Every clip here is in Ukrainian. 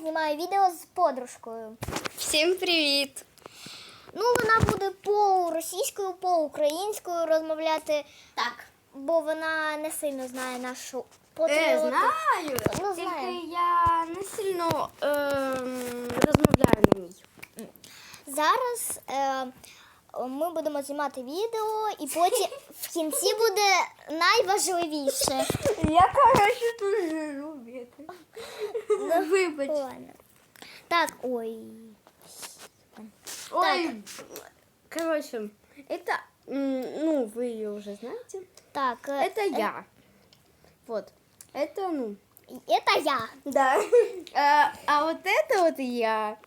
знімаю відео з подружкою. Всім привіт! Ну, вона буде по російською, по українською розмовляти, Так. бо вона не сильно знає нашу Е, патріотику. знаю. Ну, Тільки знаю. я не сильно ем, розмовляю на ній. Зараз е, ми будемо знімати відео, і потім в кінці буде найважливіше. Я коротше дуже люблю. Вибач. Ладно. Так, ой. Ой. Короче, это, ну, вы ее уже знаете. Так, е, Это я. Вот. Это, ну, Это я. да. А, а вот это вот я.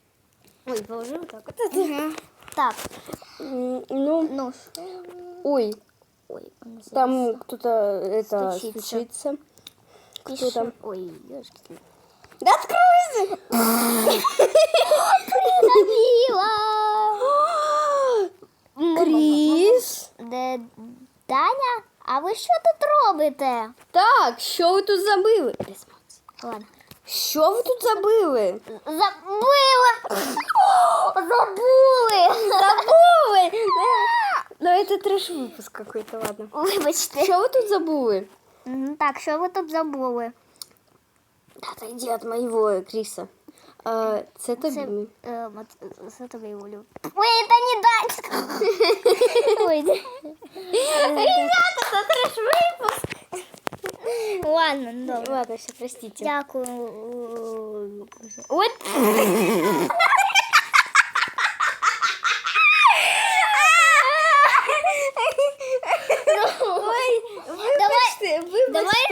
Ой, положи вот так вот. Так, М, Ну, ну ой, Ой, там кто-то это Стучится. стучится. пише. там? Ой, ёшки. Да откройся! Придавила. Кріс. Де Даня? А ви що тут робите? Так, що ви тут забили? Ладно. Що ви тут забили? Забыла! Забули! Забули! Ну, это трэш выпуск какой-то, ладно. Вибачте. Що ви тут забули? Мгм, Так, що ви тут забули? Отойди от моего Кріса. А, це тобі. Це, е, мат- це тобі Юлю. Ой, це не Данська. Ой, Ребята, це трэш випуск. Ладно, ну, добре. Ладно, все, простите. Дякую. От. Ой, вибачте, вибачте. Давай зараз на секунду.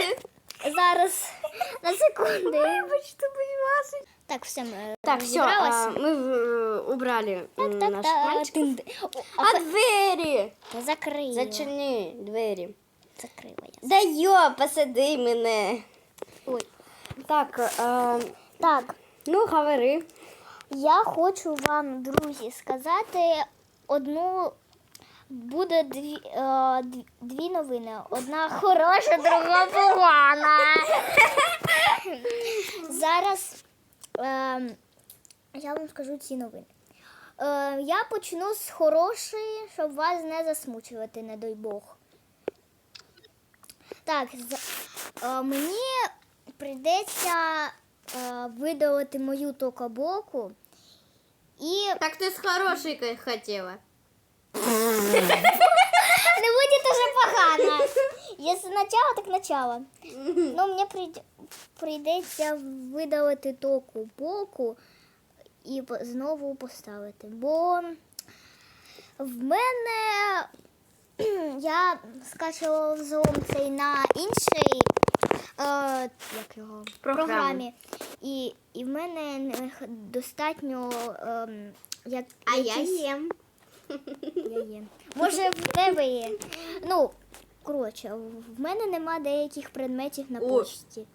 Вибачте, будь ласка. Так, все, ми Так, все, розібралися. мы э, убрали м, Так, наш так, мальчик. тин- О, А А двері? та закрила. Зачини двері. Закрила я. Да йо, посади мене. Ой. Так, е, Так, ну говори. я хочу вам, друзі, сказати одну. Буде дві, е, дві, новини. Одна хороша, друга погана. Зараз е, я вам скажу ці новини. Е, я почну з хорошої, щоб вас не засмучувати, не дай Бог. Так, з- е, мені прийдеться е, видалити мою токабоку. І Так ти з хорошої хотіла. Не буде дуже погано. Якщо начало, так начало. Ну, прийд- прийдеться видалити току боку і знову поставити. Бо в мене я скачувала взлом цей на іншій е, як його, Програмі. програмі. І, і в мене достатньо. ем, як, якісь- їм. я є. Може, в тебе є. Ну, коротше, в мене нема деяких предметів на почті.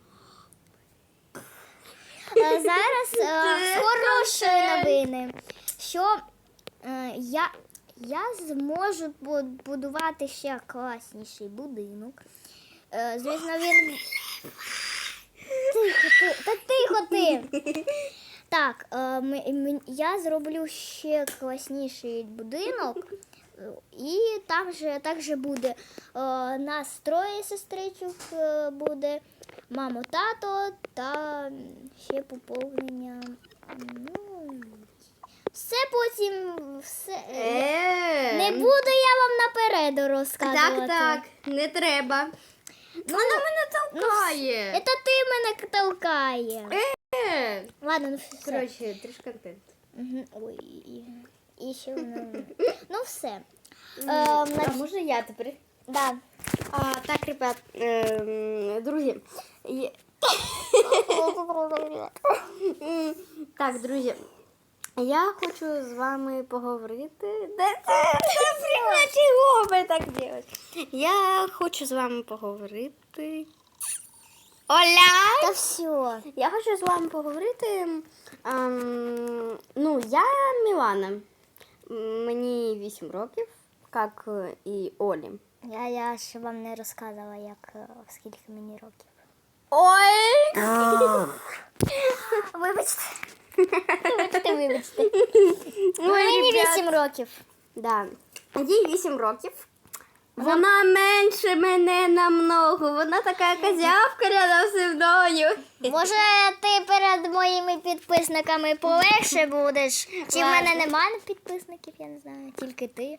Е, Зараз е, з хорошої новини, що е, я, я зможу будувати ще класніший будинок. Е, Звісно, він. Тихо, ти, та тихо ти. Так, е, я зроблю ще класніший будинок. І там же також буде е, нас троє сестричок е, буде, мамо, тато та ще поповнення. Ну, все потім все. е, Не буду я вам наперед розказувати. Так, так, не треба. Ну, Вона мене толкає. Це ти мене толкає. Е. Ладно, ну все. Коротше, треш контент. Мгм. Ой, і, і ще воно. Ну все. А на- може я тепер? да. А, так, ребят, ем, друзі. є- М, Так, друзі, я хочу з вами поговорити. Да чого ви так робите? Я хочу з вами поговорити. Оля! Та все. Я хочу з вами поговорити. ем, ну, я Мілана. Мені 8 років, як і Олі. Я, я ще вам не розказала, як е, скільки мені років. Ой! Вибачте. Вибачте, вибачте. Мені 8 років. Да. Їй 8 років. Вона менше мене намного. Вона така козявка рядом зі мною. Може, ти перед моїми підписниками полегше будеш? Чи в мене немає підписників, я не знаю, тільки ти.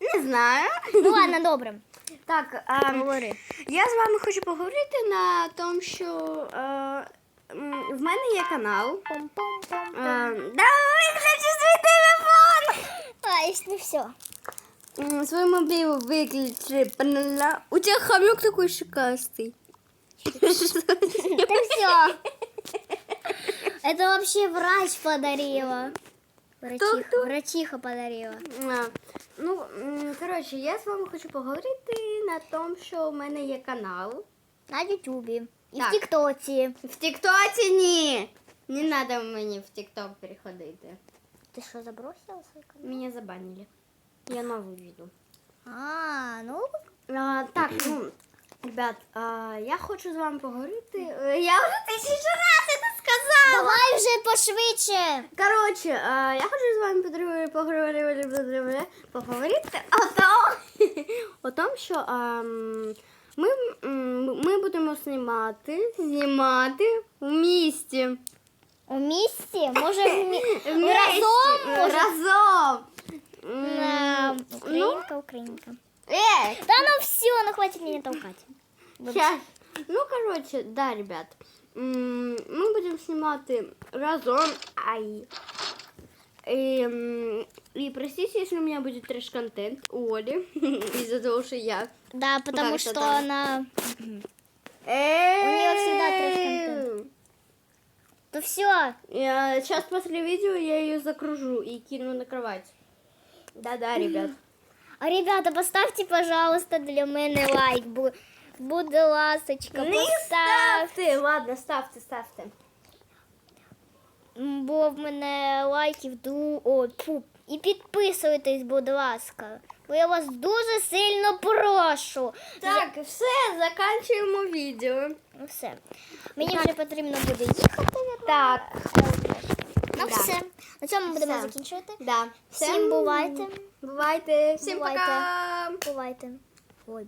Не знаю. Ну ладно, добре. Так, а, Говори. я з вами хочу поговорити на тому, що е, м, в мене є канал. Пом-пом-пом. Е, Давай виключи свій телефон! А, і не все М, Свой мобил выключи. Поняла? У тебя хомяк такой шикастый. Это все. Это вообще врач подарила. Врачиха, Кто-кто? врачиха подарила. А, Ну, м, коротше, я з вами хочу поговорити на тому, що у мене є канал. На Ютубі. І Так. в Тіктоці. В Тіктоці ні. Не треба мені в Тікток переходити. Ти що, забросила свій канал? Мене забанили. Я нову веду. А, ну, А, так, ну, ребят, а, я хочу з вами поговорити. Е, Я вже тисячу разів це сказала. давай вже пошвидше. Коротше, а, я хочу з вами поговорити, поговорити, поговорити о том, о том, що а, ми, м, ми будемо знімати, знімати в місті. У місті? Може, в мі... Разом? Може, Разом. На... М, Українка, українка. Э, Да ну все, ну хватит меня толкать. Сейчас. Ну, короче, да, ребят. М, Мы будем снимать разом. Ай. И, м, и простите, если у меня будет трэш-контент у Оли. Из-за того, что я... Да, потому Как что она... У неё всегда трэш-контент. То все. Я сейчас после видео я ее закружу и кину на кровать. Да-да, ребят. А ребята, поставьте, пожалуйста, для мене лайк. Бу- Буде ласочка, Не постав. ставьте! Ладно, ставьте, ставьте. Бо в мене лайків ду... О, фу. І підписуйтесь, будь ласка. Бо я вас дуже сильно прошу. Так, все, заканчиваємо відео. Ну все. Мені вже потрібно буде їхати. Так. Ну Да. все. На цьому будемо Все. закінчувати. Да. Всім бувайте. Бувайте. Всім Бувайте. пока. Бувайте. Ой.